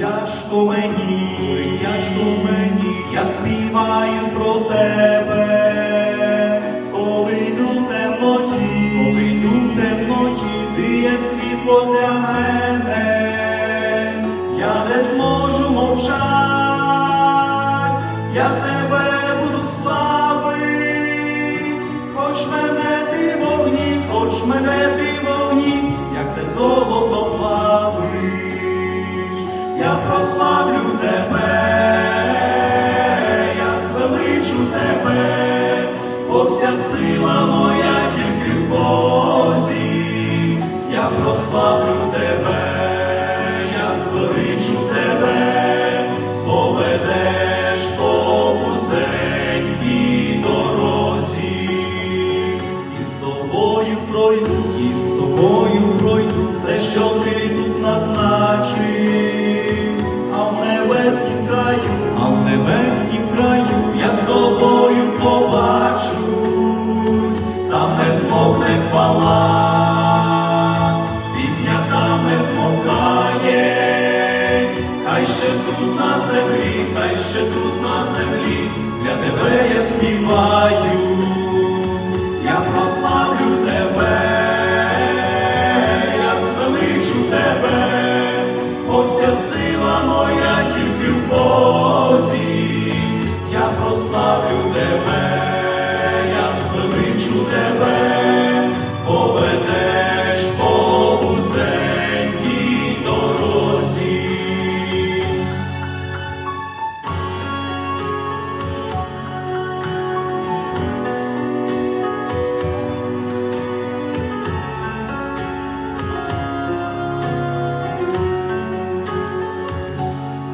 тяжко мені, коли тяжко мені, я співаю про тебе, коли йду в темноті, коли йду в темноті, ти є світло для мене, я не зможу звеличу тебе, бо вся сила моя тільки в Бозі, я прославлю тебе, я звеличу тебе, поведеш по вузенькій дорозі, і з тобою пройду, і з тобою пройду все, що ти тут назначив, ще тут на землі, хай ще тут на землі, для тебе я співаю, я прославлю тебе, я звеличу тебе, бо вся сила моя тільки в Бозі, я прославлю тебе, я звеличу тебе,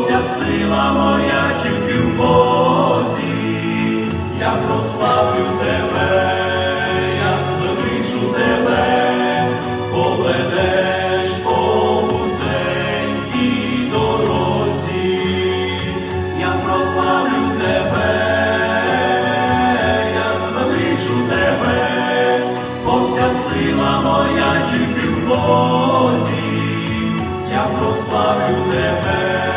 вся сила моя тільки в Бозі, я прославлю тебе, я звеличу тебе, поведеш по вузенькій дорозі, я прославлю тебе, я звеличу тебе. Бо вся сила моя тільки в Бозі, я прославлю тебе,